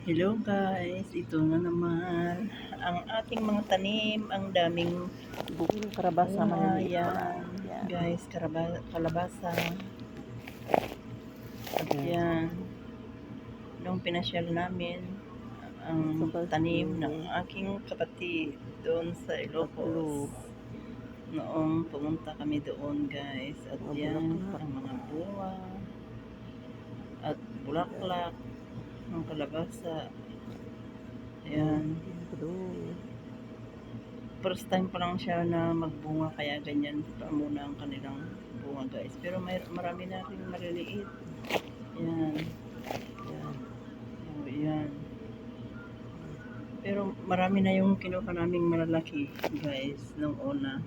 Hello guys, ito na naman. Ang ating mga tanim, ang daming Buong karabasa maliliit yan. Guys, karaba, kalabasa. At Yan. nung pinasyal namin, ang tanim ng aking kapatid doon sa Ilocos. Noong pumunta kami doon guys, at Mga yan, ang mga bunga, at bulaklak, ng kalabasa. Ayan. First time pa lang siya na magbunga kaya ganyan pa muna ang kanilang bunga guys pero may, marami na rin maliliit yan Yan. oh, yan pero marami na yung kinuha naming malalaki guys nung una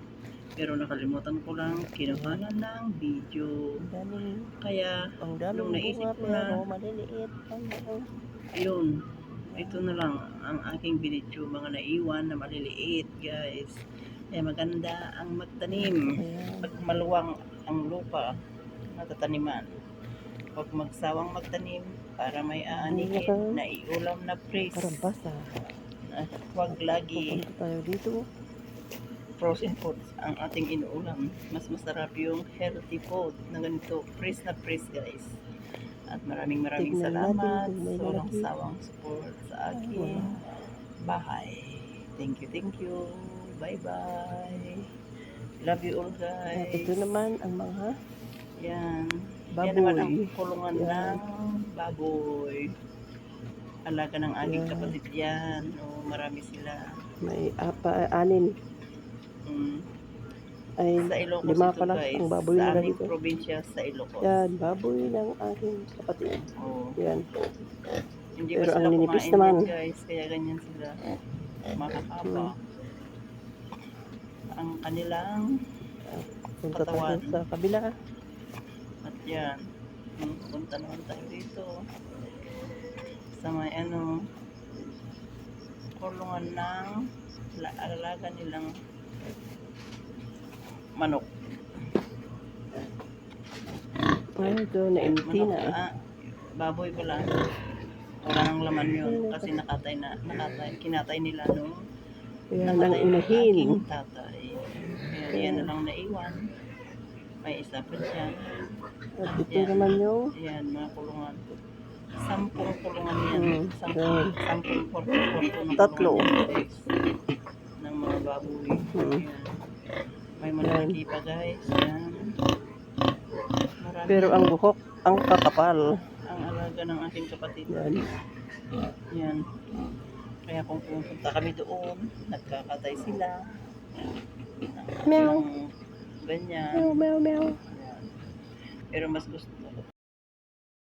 pero nakalimutan ko lang kinuha na ng video. Daming, kaya Nung naisip ko na- yun. Ito na lang ang aking binidyo mga naiwan na maliliit guys. Kaya maganda ang magtanim. Pag maluwang ang lupa na tataniman huwag magsawang magtanim para may aanihin na iulam na praise Karabasa. at huwag lagi Pupunta tayo dito. Frozen foods ang ating inuulam mas masarap yung healthy food na ganito praise na praise guys at maraming maraming Tignan salamat sa walang sawang support sa aking bahay thank you thank you bye bye love you all guys ito naman ang mga Yan. Yan Baboy. naman ang kulungan Yan. ng baboy. Alaga ng aking Yan. kapatid yan. O, marami sila. may apa, anin. Mm. Ay, Sa Ilocos lima ito pa lang guys. ang baboy sa nila dito. probinsya sa Ilocos. yan, baboy ng aking kapatid. O, Yan. hindi Pero ang ninipis naman. yan, guys. Kaya ganyan sila. Makakapa. Hmm. Ang kanilang Punta tayo Katawan. sa kabila. At yan, punta naman tayo dito. Sa may ano, kulungan ng la- alaga nilang manok. Ay, ito, na-empty na. ah, baboy pala. Wala nang laman yun kasi nakatay na, nakatay, kinatay nila nung Yan, ang inahin. aking tatay. Kaya yan na lang naiwan. May isa pa dyan. At ito Yan. naman yung Ayan, mga kulungan. Sampung kulungan yan. Hmm, Sampung, yan. sampung kwarto-kwarto ng Tatlo. kulungan yan, guys. Ng mga baboy. Hmm. May malaki pa guys. Marami pero ang buhok, ang kakapal. ang alaga ng aking kapatid. Yan. Yan. Kaya kung pumunta kami doon, nagkakatay sila. Meow. Ganyan. Meow, meow, meow. Pero mas gusto